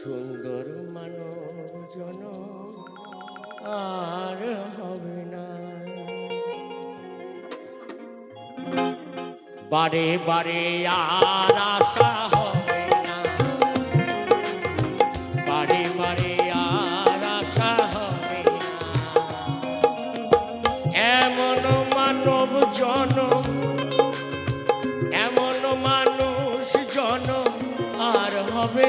সুন্দর মানব আর হবে না। বারে বারে আর আশা হবে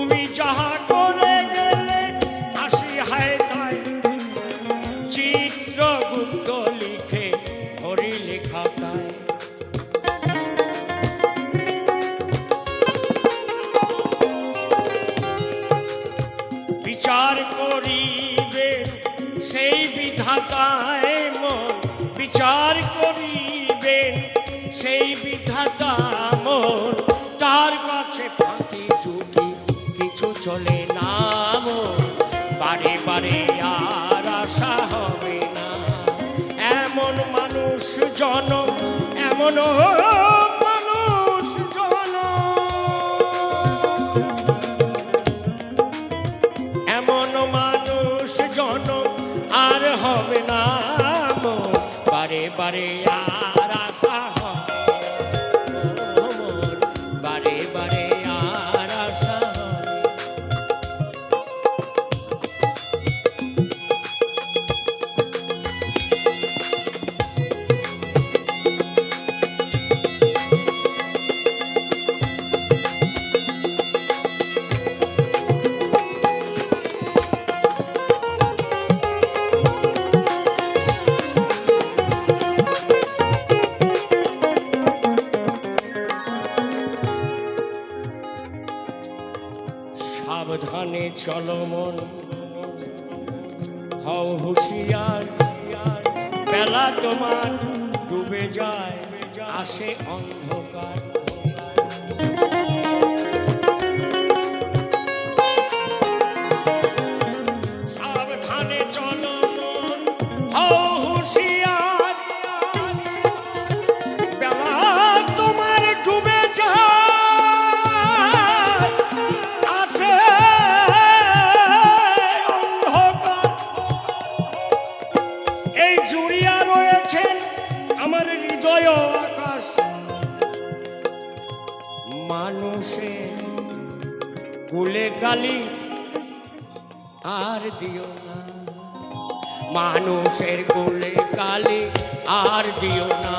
তুমি যাহা করে গেলে, আসি হায় তাই। লিখে হরি লেখা তাই। বিচার করিবে সেই বিধাতায় মন। বিচার করিবেন সেই বিধাতা মন। তার কাছে সাবধানে চলো মন। হও হুঁশিয়ার বেলা তোমার ডুবে যায় আসে অন্ধকার। মানুষের কুলে গালি আর দিও না। মানুষের কুলে গালি আর দিও না।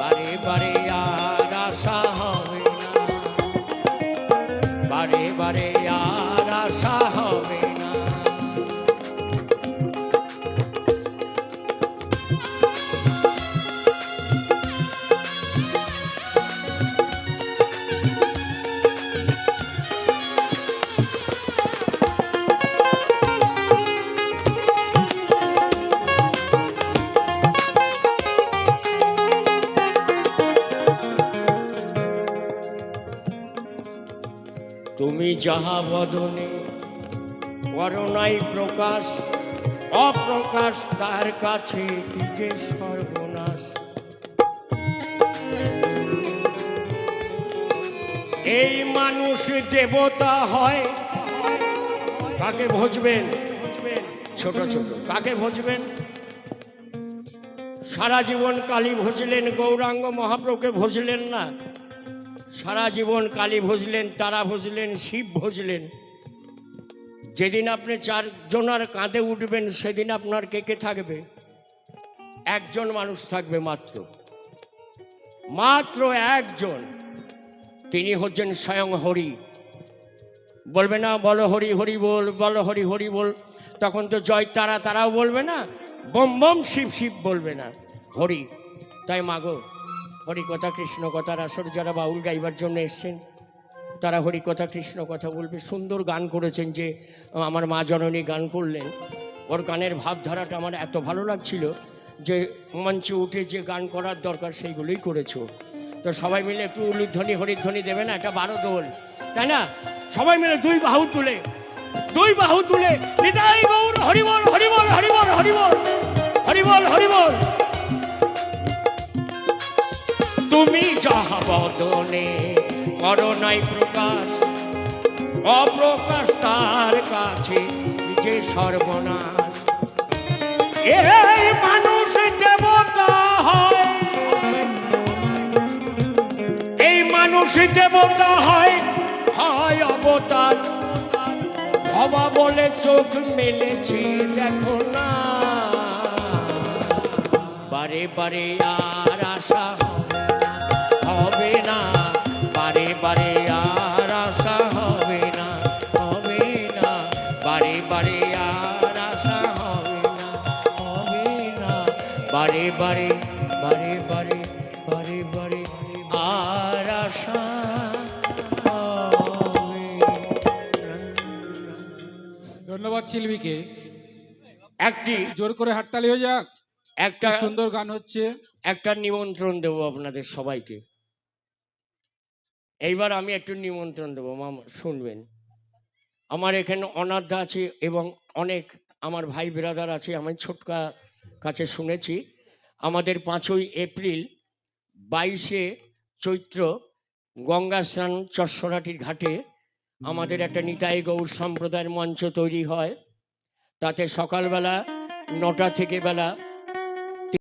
বারে বারে তুমি যাহা বদনে করোনাই প্রকাশ, অপ্রকাশ, তার কাছে কি যে সর্বনাশ। এই মানুষ দেবতা হয়, কাকে ভজবেন? ছোট ছোট, কাকে ভজবেন? সারা জীবন কালী ভজলেন, গৌরাঙ্গ মহাপ্রভুকে ভজলেন না। সারা জীবন কালী ভজলেন, তারা ভজলেন, শিব ভজলেন। যেদিন আপনি চারজনার কাঁধে উঠবেন, সেদিন আপনার কে কে থাকবে? একজন মানুষ থাকবে মাত্র। মাত্র একজন। তিনি হচ্ছেন স্বয়ং হরি। বলবে না, বল হরি হরি বল, বলো হরি হরি বল। তখন তো জয় তারা, তারাও বলবে না, বম বম, শিব শিব বলবে না। হরি, তাই মাগো হরি কথা, কৃষ্ণ কথার আসর যারা বাউল গাইবার জন্য এসছেন, তারা হরি কথা, কৃষ্ণ কথা বলবে। সুন্দর গান করেছেন যে আমার মা জননী গান করলেন। ওর গানের ভাবধারাটা আমার এত ভালো লাগছিল যে মঞ্চে উঠে যে গান করার দরকার সেইগুলোই করেছ। তো সবাই মিলে একটু উলুধ্বনি, হরিধ্বনি দেবে না? একটা বারো দোল, তাই না? সবাই মিলে দুই বাহু তুলে, দুই বাহু তুলে, নিতাই হরিবল হরিবল হরিবল হরিবল হরিবল হরিবল। যাহা বদনে করোনাই প্রকাশ। অপ্রকাশ তার কাছে যে সর্বনাশ। এই মানুষ দেবতা হয়। এই মানুষ দেবতা হয় হয় অবতার। হবা বলে চোখ মেলেছে, দেখো না। বারে বারে আর আশা বারে বারে বারে বারে বারে আর আশা ধন্যবাদ শিল্পীকে। একটি জোর করে হাততালি হয়ে যাক। একটা সুন্দর গান হচ্ছে। একটা নিমন্ত্রণ দেবো আপনাদের সবাইকে। এইবার আমি একটু নিমন্ত্রণ দেবো মামা শুনবেন। আমার এখানে অনাথা আছে এবং অনেক আমার ভাই ব্রাদার আছে আমি ছোটকা কাছে শুনেছি। আমাদের পাঁচই এপ্রিল বাইশে চৈত্র গঙ্গা স্নান চশ্বরাটির ঘাটে আমাদের একটা নিতাই গৌর সম্প্রদায়ের মঞ্চ তৈরি হয়। তাতে সকালবেলা নটা থেকে বেলা